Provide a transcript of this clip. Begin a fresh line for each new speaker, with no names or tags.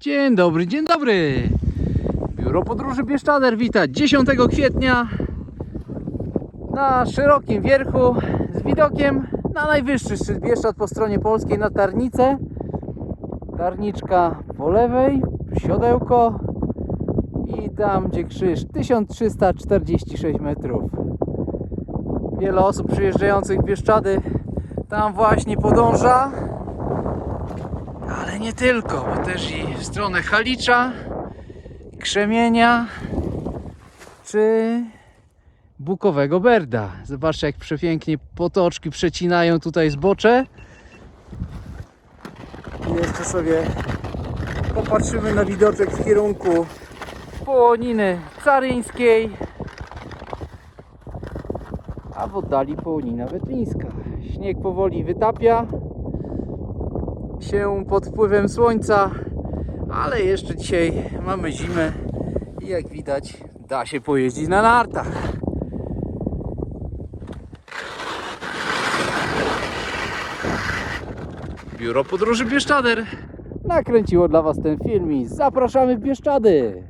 Dzień dobry, dzień dobry. Biuro Podróży Bieszczader wita 10 kwietnia na szerokim wierchu z widokiem na najwyższy szczyt Bieszczad po stronie polskiej na Tarnicę. Tarniczka po lewej, siodełko i tam gdzie krzyż 1346 metrów. Wiele osób przyjeżdżających Bieszczady tam właśnie podąża. Nie tylko, bo też i w stronę Halicza, Krzemienia czy Bukowego Berda. Zobaczcie jak przepięknie potoczki przecinają tutaj zbocze. I jeszcze sobie popatrzymy na widoczek w kierunku Połoniny Caryńskiej. A w oddali Połonina Wetlińska. Śnieg powoli wytapia się pod wpływem słońca, ale jeszcze dzisiaj mamy zimę i jak widać da się pojeździć na nartach. Biuro Podróży Bieszczader nakręciło dla Was ten film i zapraszamy w Bieszczady.